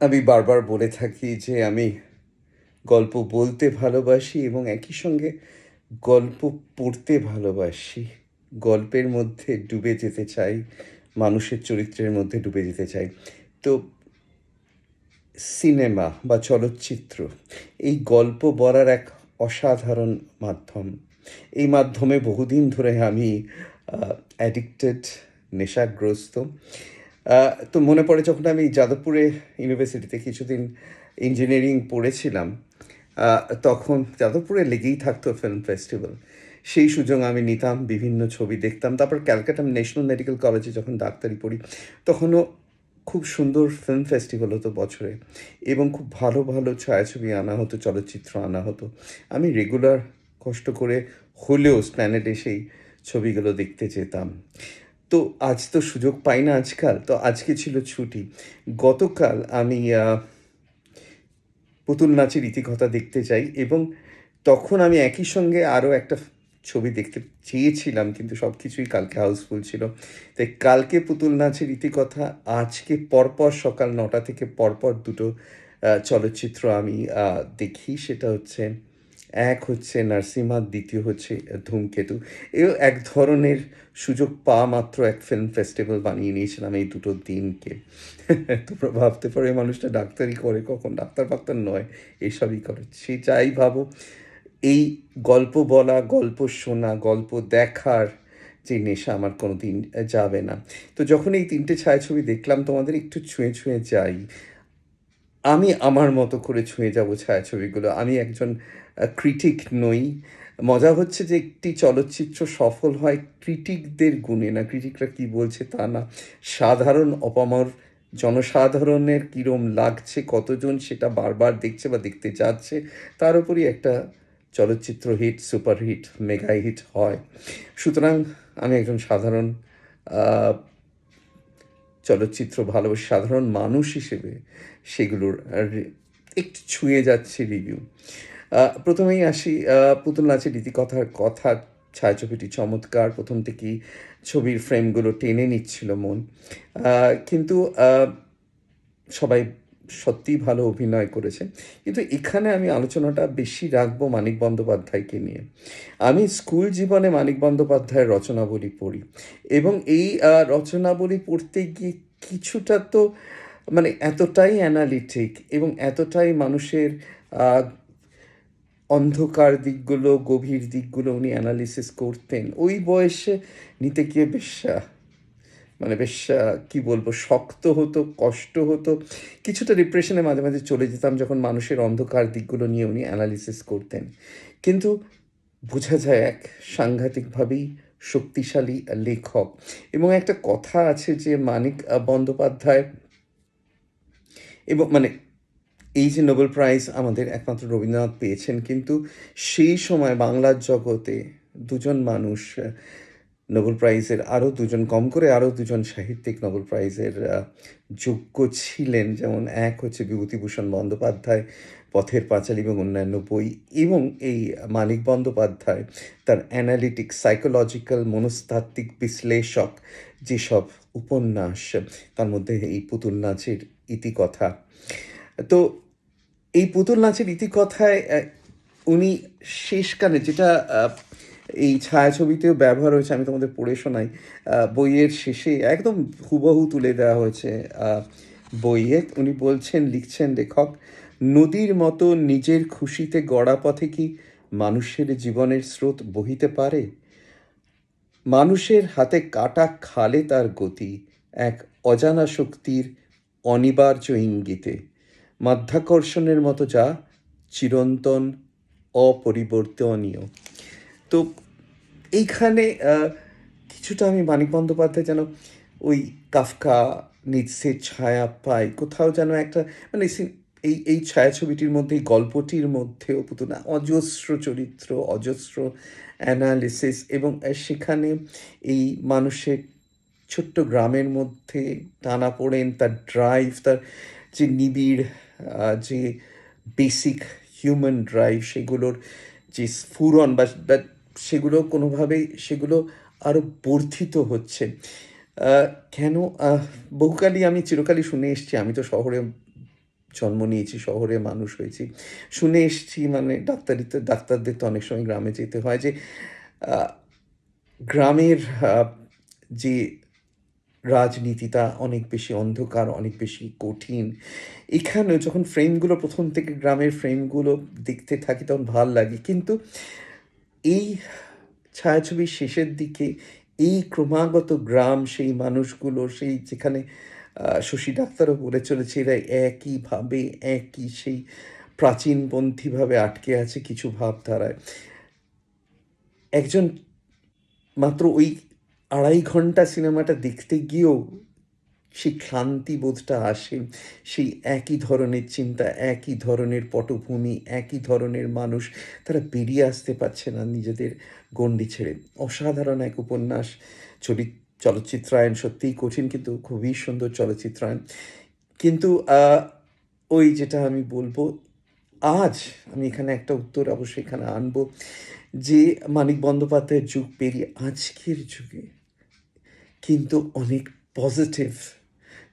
আমি বারবার বলে থাকি যে আমি গল্প বলতে ভালোবাসি এবং একই সঙ্গে গল্প পড়তে ভালোবাসি। গল্পের মধ্যে ডুবে যেতে চাই, মানুষের চরিত্রের মধ্যে ডুবে যেতে চাই। তো সিনেমা বা চলচ্চিত্র, এই গল্প বলার এক অসাধারণ মাধ্যম। এই মাধ্যমে বহুদিন ধরে আমি অ্যাডিক্টেড নেশাগ্রস্ত। তো মনে পড়ে যখন আমি যাদবপুরে ইউনিভার্সিটিতে কিছুদিন ইঞ্জিনিয়ারিং পড়েছিলাম তখন যাদবপুরে লেগেই থাকতো ফিল্ম ফেস্টিভ্যাল সেই সুযোগ আমি নিতাম, বিভিন্ন ছবি দেখতাম। তারপর ক্যালকাটা ন্যাশনাল মেডিকেল কলেজে যখন ডাক্তারি পড়ি, তখনও খুব সুন্দর ফিল্ম ফেস্টিভ্যাল হতো বছরে। এবং খুব ভালো ভালো ছায়াছবি আনা হতো, চলচ্চিত্র আনা হতো। আমি রেগুলার কষ্ট করে হলেও স্প্ল্যানেটে সেই ছবিগুলো দেখতে যেতাম। তো আজ তো সুযোগ পাই না আজকাল, তো আজকে ছিল ছুটি। গতকাল আমি পুতুল নাচের ইতিকথা দেখতে যাই এবং তখন আমি একই সঙ্গে আরও একটা ছবি দেখতে চেয়েছিলাম, কিন্তু সব কিছুই কালকে হাউসফুল ছিল। তাই কালকে পুতুল নাচের ইতিকথা, আজকে পরপর সকাল নটা থেকে পরপর দুটো চলচ্চিত্র আমি দেখি। সেটা হচ্ছে এক হচ্ছে নার্সিমা, দ্বিতীয় হচ্ছে ধূমকেতু। এও এক ধরনের সুযোগ পাওয়া মাত্র এক ফিল্ম ফেস্টিভ্যাল বানিয়ে নিয়েছিলাম এই দুটো দিনকে। তোমরা ভাবতে পারো, এই মানুষটা ডাক্তারি করে কখন? ডাক্তার ফাক্তার নয় এইসবই করে। সে যাই ভাবো, এই গল্প বলা, গল্প শোনা, গল্প দেখার যে নেশা আমার কোনো দিন যাবে না। তো যখন এই তিনটে ছায়াছবি দেখলাম, তোমাদের একটু ছুঁয়ে ছুঁয়ে যাই। আমি আমার মতো করে ছুঁয়ে যাব ছায়াছবিগুলো। আমি একজন ক্রিটিক নই। মজা হচ্ছে যে একটি চলচ্চিত্র সফল হয় ক্রিটিকদের গুণে। না ক্রিটিকরা কি বলছে তা না। সাধারণ অপামর, জনসাধারণের কীরম লাগছে, কতজন সেটা বারবার দেখছে বা দেখতে যাচ্ছে তার উপরই একটা চলচ্চিত্র hit super hit mega hit হয়। সুতরাং আমি একজন সাধারণ চলচ্চিত্র ভালোবাসি, সাধারণ মানুষ হিসেবে সেগুলোর একটু ছুঁয়ে যাচ্ছে রিভিউ প্রথমেই আসি পুতুল নাচের রীতিকথার কথা, ছায়াছবিটি চমৎকার, প্রথম থেকেই ছবির ফ্রেমগুলো টেনে নিচ্ছিল মন। কিন্তু সবাই সত্যিই ভালো অভিনয় করেছে। কিন্তু এখানে আমি আলোচনাটা বেশি রাখব মানিক বন্দ্যোপাধ্যায়কে নিয়ে। আমি স্কুল জীবনে মানিক বন্দ্যোপাধ্যায়ের রচনাবলী পড়ি এবং এই রচনাবলী পড়তে গিয়ে কিছুটা তো মানে এতটাই অ্যানালিটিক এবং এতটাই মানুষের অন্ধকার দিকগুলো, গভীর দিকগুলো উনি অ্যানালিসিস করতেন। ওই বয়সে নিতে গিয়ে বেশ মানে বেশ কি বলব, শক্ত হতো, কষ্ট হতো। কিছুটা ডিপ্রেশনে মাঝে মাঝে চলে যেতাম যখন মানুষের অন্ধকার দিকগুলো নিয়ে উনি অ্যানালিসিস করতেন। কিন্তু বোঝা যায় এক সাংঘাতিকভাবেই শক্তিশালী লেখক। এবং একটা কথা আছে যে মানিক বন্দ্যোপাধ্যায় এবং মানে এই যে নোবেল প্রাইজ আমাদের একমাত্র রবীন্দ্রনাথ পেয়েছেন, কিন্তু সেই সময় বাংলার জগতে দুজন মানুষ নোবেল প্রাইজের আরও দুজন, কম করে আরও দুজন সাহিত্যিক নোবেল প্রাইজের যোগ্য ছিলেন, যেমন এক হচ্ছে বিভূতিভূষণ বন্দ্যোপাধ্যায়, পথের পাঁচালী এবং অন্যান্য বই, এবং এই মানিক বন্দ্যোপাধ্যায়, তার অ্যানালিটিক সাইকোলজিক্যাল মনস্তাত্ত্বিক বিশ্লেষক যেসব উপন্যাস, তার মধ্যে এই পুতুল নাচের ইতিকথা। তো এই পুতুল নাচের ইতিকথায় উনি শেষকালে যেটা এই ছায়াছবিতেও ব্যবহার হয়েছে, আমি তোমাদের পড়ে শোনাই বইয়ের শেষে একদম হুবহু তুলে দেওয়া হয়েছে বইয়ে। উনি বলছেন, লিখছেন লেখক, নদীর মতো নিজের খুশিতে গড়া পথে কি মানুষের জীবনের স্রোত বহিতে পারে? মানুষের হাতে কাটা খালে তার গতি, এক অজানা শক্তির অনিবার্য ইঙ্গিতে। মাধ্যাকর্ষণের মতো যা চিরন্তন, অপরিবর্তনীয়। তো এইখানে কিছুটা আমি মানিক বন্দ্যোপাধ্যায় যেন ওই কাফকা নিৎসের ছায়া পাই কোথাও যেন একটা মানে এই এই ছায়াছবিটির মধ্যে, এই গল্পটির মধ্যেও পুতুল অজস্র চরিত্র, অজস্র অ্যানালিসিস এবং সেখানে এই মানুষের ছোট্ট গ্রামের মধ্যে টানা পড়েন, তার ড্রাইভ তার যে নিবিড় যে বেসিক হিউম্যান ড্রাইভ সেগুলোর যে স্ফুরণ বা বা সেগুলো কোনোভাবেই, সেগুলো আরও বর্ধিত হচ্ছে। কেন বহুকালই আমি চিরকালই শুনে এসেছি, আমি তো শহরে জন্ম নিয়েছি, শহরে মানুষ হয়েছি। শুনে এসেছি মানে ডাক্তারিতে ডাক্তারদের তো অনেক সময় গ্রামে যেতে হয় যে গ্রামের যে রাজনীতিটা অনেক বেশি অন্ধকার, অনেক বেশি কঠিন। এখানে যখন ফ্রেমগুলো প্রথম থেকে গ্রামের ফ্রেমগুলো দেখতে থাকি তখন ভালো লাগে। কিন্তু এই ছায়াছবির শেষের দিকে এই ক্রমাগত গ্রাম, সেই মানুষগুলো, সেই যেখানে শশী ডাক্তারও বলে চলেছে, এরা একইভাবে, একই সেই প্রাচীনপন্থীভাবে আটকে আছে কিছু ভাবধারায়। একজন মাত্র ওই আড়াই ঘণ্টা সিনেমাটা দেখতে গিয়েও সেই ক্লান্তি বোধটা আসে, সেই একই ধরনের চিন্তা, একই ধরনের পটভূমি, একই ধরনের মানুষ, তারা বেরিয়ে আসতে পারছে না নিজেদের গণ্ডি ছেড়ে। অসাধারণ এক উপন্যাস, ছবি, চলচ্চিত্রায়ন সত্যিই কঠিন কিন্তু খুবই সুন্দর চলচ্চিত্রায়ন। কিন্তু ওই যেটা আমি বলব আজ আমি এখানে একটা উত্তর অবশ্যই এখানে আনব যে মানিক বন্দ্যোপাধ্যায়ের যুগ পেরিয়ে আজকের যুগে কিন্তু অনেক পজিটিভ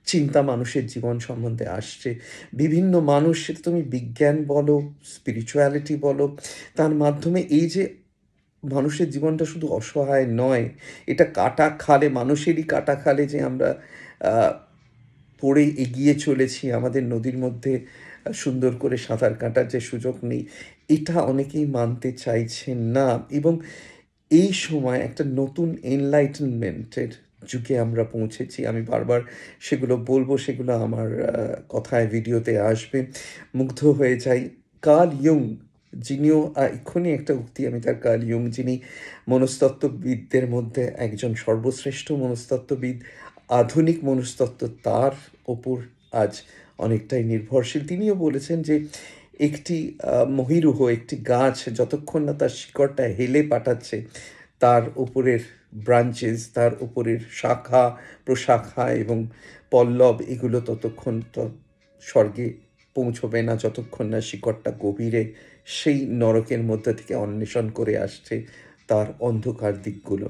চিন্তা মানুষের জীবন সম্বন্ধে আসছে। বিভিন্ন মানুষ তুমি বিজ্ঞান বলো স্পিরিচুয়ালিটি বলো, তার মাধ্যমে এই যে মানুষের জীবনটা শুধু অসহায় নয়, এটা কাটা খালে, মানুষেরই কাটা খালে যে আমরা পড়ে এগিয়ে চলেছি আমাদের নদীর মধ্যে সুন্দর করে সাঁতার কাটার যে সুযোগ নেই, এটা অনেকেই মানতে চাইছেন না। এবং এই সময় একটা নতুন এনলাইটেনমেন্টের যুগে আমরা পৌঁছেছি। আমি বারবার সেগুলো বলব, সেগুলো আমার কথায়, ভিডিওতে আসবে। মুগ্ধ হয়ে যাই। কার্ল ইয়ং, যিনিও এক্ষুনি একটা উক্তি আমি তার কাল ইয়ং, যিনি মনস্তত্ত্ববিদদের মধ্যে একজন সর্বশ্রেষ্ঠ মনস্তত্ত্ববিদ, আধুনিক মনস্তত্ত্ব তার ওপর আজ অনেকটাই নির্ভরশীল। তিনিও বলেছেন যে একটি মহিরুহ, একটি গাছ যতক্ষণ না তার শিকড়টা হেলে পাঠাচ্ছে, তার উপরের ব্রাঞ্চেস তার উপরের শাখা, প্রশাখা এবং পল্লব, এগুলো ততক্ষণ স্বর্গে পৌঁছবে না, যতক্ষণ না শিকড়টা গভীরে সেই নরকের মধ্যে থেকে অন্বেষণ করে আসছে তার অন্ধকার দিকগুলো।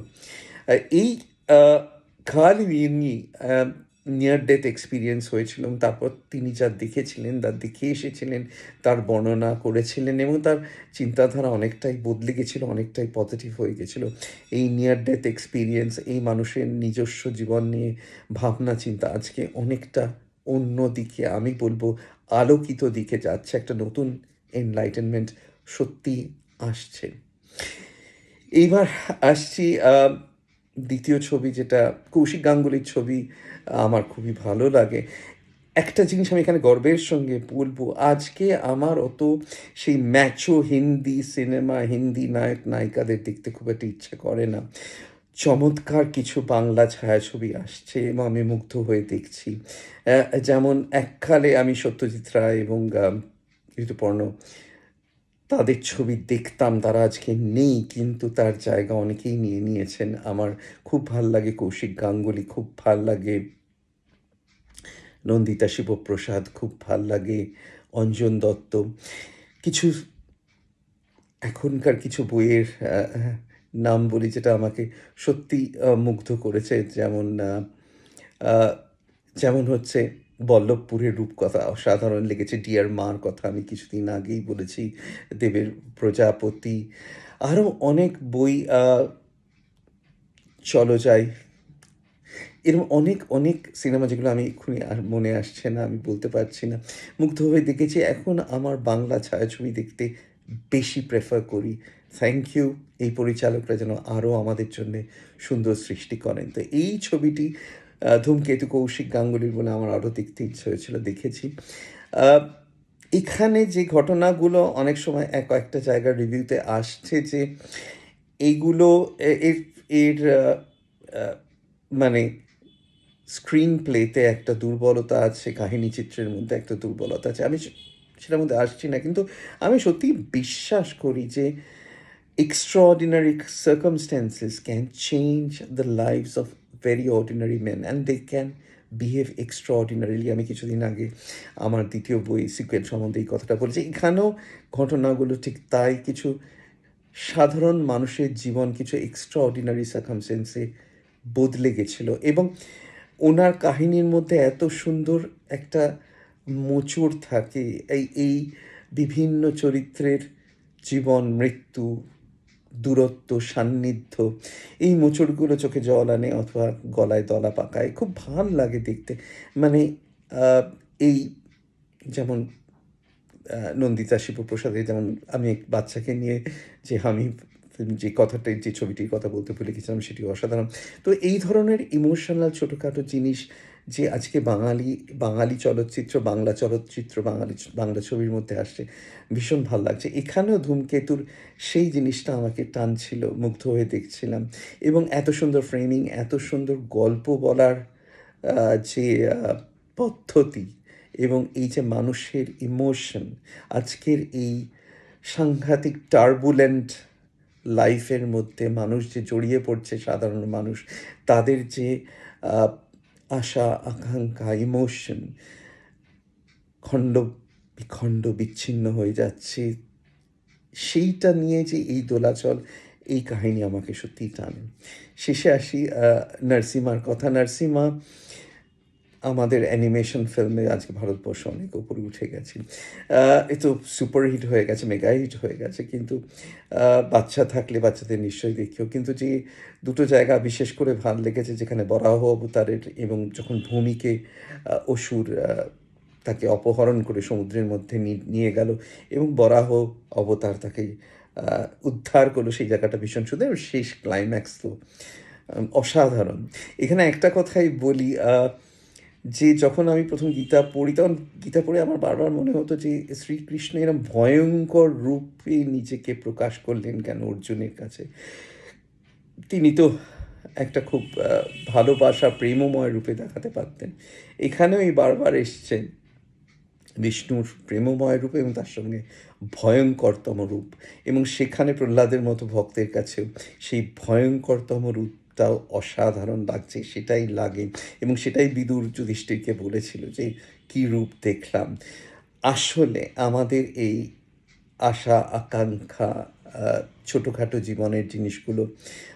এই খাল নিয়ার ডেথ এক্সপিরিয়েন্স হয়েছিল তারপর তিনি যা দেখেছিলেন, তা দেখে এসেছিলেন, তার বর্ণনা করেছিলেন, এবং তার চিন্তাধারা অনেকটাই বদলে গেছিল, অনেকটাই পজিটিভ হয়ে গেছিল। এই নিয়ার ডেথ এক্সপিরিয়েন্স এই মানুষের নিজস্ব জীবন নিয়ে ভাবনা, চিন্তা আজকে অনেকটা অন্য দিকে, আমি বলব আলোকিত দিকে যাচ্ছে। একটা নতুন এনলাইটেনমেন্ট সত্যি আসছে। এইবার আসছি দ্বিতীয় ছবি যেটা, কৌশিক গাঙ্গুলির ছবি, আমার খুবই ভালো লাগে। একটা জিনিস আমি এখানে গর্বের সঙ্গে বলব, আজকে আমার অত সেই ম্যাচো হিন্দি সিনেমা হিন্দি নায়ক, নায়িকাদের দেখতে খুব একটা ইচ্ছে করে না। চমৎকার কিছু বাংলা ছায়াছবি আসছে এবং আমি মুগ্ধ হয়ে দেখছি। যেমন এককালে আমি সত্যজিৎ রায় এবং ঋতুপর্ণ তাদের ছবি দেখতাম, তারা আজকে নেই, কিন্তু তার জায়গা অনেকেই নিয়ে নিয়েছেন। আমার খুব ভালো লাগে কৌশিক গাঙ্গুলি, খুব ভালো লাগে নন্দিতা শিবপ্রসাদ, খুব ভালো লাগে অঞ্জন দত্ত। কিছু এখনকার কিছু বইয়ের নাম বলি যেটা আমাকে সত্যি মুগ্ধ করেছে। যেমন যেমন হচ্ছে বল্লভপুরের রূপকথা। অসাধারণ লেগেছে। ডিয়ার মার কথা আমি কিছুদিন আগেই বলেছি। দেবের প্রজাপতি। আরও অনেক বই চলো যাই। এরকম অনেক অনেক সিনেমা যেগুলো আমি এক্ষুনি আর মনে আসছে না, আমি বলতে পারছি না। মুগ্ধ হয়ে দেখেছি, এখন আমার বাংলা ছায়াছবি দেখতে বেশি প্রেফার করি। থ্যাংক ইউ এই পরিচালকরা যেন আরও আমাদের জন্য সুন্দর সৃষ্টি করেন। তো এই ছবিটি ধূমকেতু কৌশিক গাঙ্গুলির বলে আমার আরও দেখতে ইচ্ছে হয়েছিল, দেখেছি। এখানে যে ঘটনাগুলো অনেক সময় এক একটা জায়গার রিভিউতে আসছে যে এইগুলো এর এর মানে স্ক্রিন প্লেতে একটা দুর্বলতা আছে, কাহিনী চিত্রের মধ্যে একটা দুর্বলতা আছে। আমি সেটার মধ্যে আসছি না, কিন্তু আমি সত্যি বিশ্বাস করি যে extraordinary circumstances can change the lives of very ordinary men, and they can behave extraordinarily. আমি কিছুদিন আগে আমার দ্বিতীয় বই সিকুয়েল সম্বন্ধে এই কথাটা বলেছি। এখানেও ঘটনাগুলো ঠিক তাই, কিছু সাধারণ মানুষের জীবন কিছু এক্সট্রা অর্ডিনারি সার্কামস্টেন্সে বদলে গেছিল, এবং ওনার কাহিনীর মধ্যে এত সুন্দর একটা মোচড় থাকে। এই এই বিভিন্ন চরিত্রের জীবন, মৃত্যু দূরত্ব, সান্নিধ্য, এই মোচড়গুলো চোখে জল আনে অথবা গলায় দলা পাকায়। খুব ভালো লাগে দেখতে। মানে এই যেমন নন্দিতা শিবপ্রসাদের যেমন আমি এক বাচ্চাকে নিয়ে যে আমি যে কথাটা, যে ছবিটির কথা বলতে ভুলে গেছিলাম সেটি অসাধারণ। তো এই ধরনের ইমোশনাল ছোটোখাটো জিনিস যে আজকে বাঙালি বাঙালি চলচ্চিত্র, বাংলা চলচ্চিত্র, বাঙালি বাংলা ছবির মধ্যে আসছে, ভীষণ ভালো লাগছে। এখানেও ধূমকেতুর সেই জিনিসটা আমাকে টানছিল, মুগ্ধ হয়ে দেখছিলাম। এবং এত সুন্দর ফ্রেমিং, এত সুন্দর গল্প বলার যে পদ্ধতি এবং এই যে মানুষের ইমোশন, আজকের এই সাংঘাতিক টার্বুলেন্ট লাইফের মধ্যে মানুষ যে জড়িয়ে পড়ছে, সাধারণ মানুষ, তাদের যে আশা, আকাঙ্ক্ষা, ইমোশন খণ্ড বিখণ্ড বিচ্ছিন্ন হয়ে যাচ্ছে। সেইটা নিয়ে যে এই দোলাচল, এই কাহিনী আমাকে সত্যিই টানে। শেষে আসি নার্সিমার কথা। নরসিমা আমাদের অ্যানিমেশন ফিল্মে আজকে ভারতবর্ষ অনেক উপরে উঠে গেছে। এ তো সুপার হিট হয়ে গেছে মেগা হিট হয়ে গেছে, কিন্তু বাচ্চা থাকলে বাচ্চাদের নিশ্চয়ই দেখিও। কিন্তু যে দুটো জায়গা বিশেষ করে ভালো লেগেছে, যেখানে বরাহ অবতারের এবং যখন ভূমিকে অসুর তাকে অপহরণ করে সমুদ্রের মধ্যে নিয়ে গেল এবং বরাহ অবতার তাকে উদ্ধার করল, সেই জায়গাটা ভীষণ সুন্দর শেষ ক্লাইম্যাক্স তো অসাধারণ। এখানে একটা কথাই বলি যে যখন আমি প্রথম গীতা পড়ি, তখন গীতা পড়ে আমার বারবার মনে হতো যে শ্রীকৃষ্ণ এরম ভয়ঙ্কর রূপে নিজেকে প্রকাশ করলেন কেন অর্জুনের কাছে। তিনি তো একটা খুব ভালোবাসা প্রেমময় রূপে দেখাতে পারতেন। এখানেও এই বারবার এসছেন বিষ্ণুর প্রেমময় রূপ এবং তার সঙ্গে ভয়ঙ্করতম রূপ। এবং সেখানে প্রহ্লাদের মতো ভক্তের কাছেও সেই ভয়ঙ্করতম রূপটাও অসাধারণ লাগছে সেটাই লাগে। এবং সেটাই বিদুর যুধিষ্ঠিরকে বলেছিল যে কি রূপ দেখলাম? আসলে আমাদের এই আশা আকাঙ্ক্ষা ছোটোখাটো জীবনের জিনিসগুলো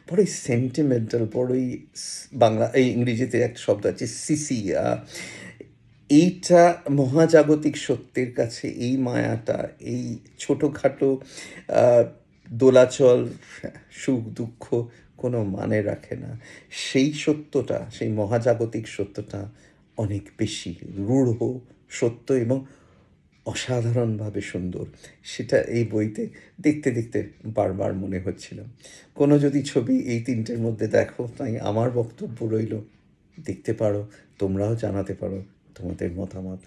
বড়ই সেন্টিমেন্টাল বড়ই বাংলা এই ইংরেজিতে একটা শব্দ আছে সিসি আহ, এইটা মহাজাগতিক সত্যের কাছে এই মায়াটা এই ছোটোখাটো দোলাচল, সুখ, দুঃখ কোনো মানে রাখে না। সেই সত্যটা, সেই মহাজাগতিক সত্যটা অনেক বেশি রূঢ়, সত্য এবং অসাধারণভাবে সুন্দর। সেটা এই বইতে দেখতে দেখতে বারবার মনে হচ্ছিল। কোনো যদি ছবি এই তিনটের মধ্যে দেখো, তাই আমার বক্তব্য রইল, দেখতে পারো, তোমরাও জানাতে পারো তোমাদের মতামত।